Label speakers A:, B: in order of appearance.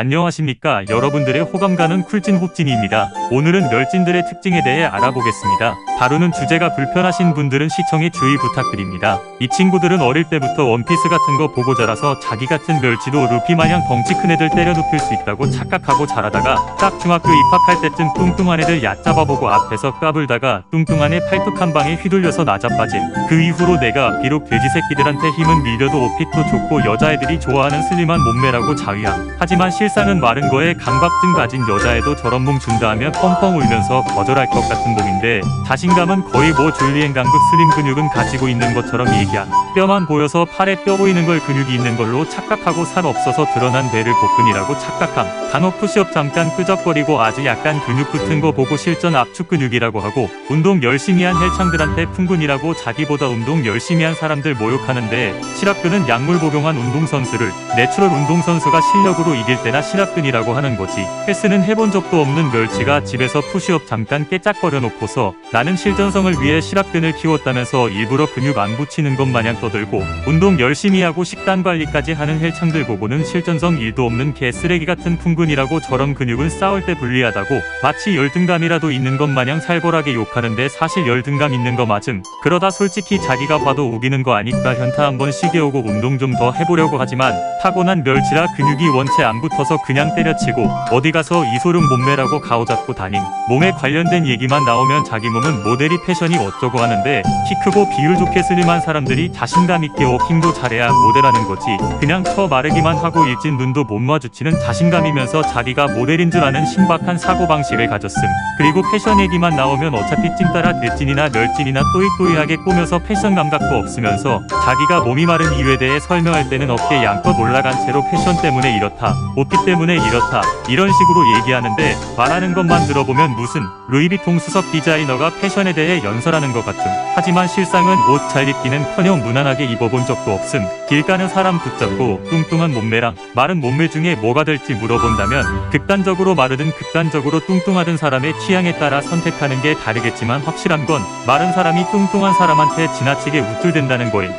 A: 안녕하십니까 여러분들의 호감 가는 쿨진 호찐이입니다. 오늘은 멸진들의 특징에 대해 알아보겠습니다. 다루는 주제가 불편하신 분들은 시청에 주의 부탁드립니다. 이 친구들은 어릴 때부터 원피스 같은 거 보고 자라서 자기 같은 멸치도 루피 마냥 덩치 큰 애들 때려 눕힐 수 있다고 착각하고 자라다가 딱 중학교 입학할 때쯤 뚱뚱한 애들 얕잡아보고 앞에서 까불다가 뚱뚱한 애 팔뚝 한 방에 휘둘려서 나자빠진 그 이후로 내가 비록 돼지 새끼들한테 힘은 밀려도 옷핏도 좋고 여자애들이 좋아하는 슬림한 몸매라고 자위함 하지만 실 상은 마른 거에 강박증 가진 여자애도 저런 몸 준다 하면 펑펑 울면서 거절할 것 같은 몸인데 자신감은 거의 뭐 줄리엔 강국 슬림 근육은 가지고 있는 것처럼 얘기함 뼈만 보여서 팔에 뼈 보이는 걸 근육이 있는 걸로 착각하고 살 없어서 드러난 배를 복근이라고 착각함. 간혹 푸시업 잠깐 끄적거리고 아주 약간 근육 붙은 거 보고 실전 압축 근육이라고 하고 운동 열심히 한 헬창들한테 풍근이라고 자기보다 운동 열심히 한 사람들 모욕하는데 실압근은 약물 복용한 운동선수를 내추럴 운동선수가 실력으로 이길 때나 실압근이라고 하는 거지. 헬스는 해본 적도 없는 멸치가 집에서 푸시업 잠깐 깨짝거려 놓고서 나는 실전성을 위해 실압근을 키웠다면서 일부러 근육 안 붙이는 것 마냥 떠들고 운동 열심히 하고 식단 관리까지 하는 헬창들 보고는 실전성 1도 없는 개 쓰레기 같은 풍근이라고 저런 근육은 싸울 때 불리하다고 마치 열등감이라도 있는 것 마냥 살벌하게 욕하는데 사실 열등감 있는 거 맞음. 그러다 솔직히 자기가 봐도 우기는 거 아니까 현타 한번 쉬게 오고 운동 좀 더 해보려고 하지만 타고난 멸치라 근육이 원체 안 붙어서 그냥 때려치고 어디 가서 이소룡 몸매라고 가오잡고 다님 몸에 관련된 얘기만 나오면 자기 몸은 모델이 패션이 어쩌고 하는데 키 크고 비율 좋게 슬림한 사람들이 자신 감 있게 워킹도 잘해야 모델하는 거지. 그냥 처 마르기만 하고 일진 눈도 못 마주치는 자신감이면서 자기가 모델인 줄 아는 신박한 사고방식을 가졌음. 그리고 패션 얘기만 나오면 어차피 찐따라 대찐이나 멸진이나 또이또이하게 꾸며서 패션 감각도 없으면서 자기가 몸이 마른 이유에 대해 설명할 때는 어깨 양껏 올라간 채로 패션 때문에 이렇다 옷기 때문에 이렇다 이런 식으로 얘기하는데 말하는 것만 들어보면 무슨 루이비통 수석 디자이너가 패션에 대해 연설하는 것 같음. 하지만 실상은 옷 잘 입기는 커녕 무난하게 입어본 적도 없음. 길 가는 사람 붙잡고 뚱뚱한 몸매랑 마른 몸매 중에 뭐가 될지 물어본다면 극단적으로 마르든 극단적으로 뚱뚱하든 사람의 취향에 따라 선택하는 게 다르겠지만 확실한 건 마른 사람이 뚱뚱한 사람한테 지나치게 우쭐댄다는 거임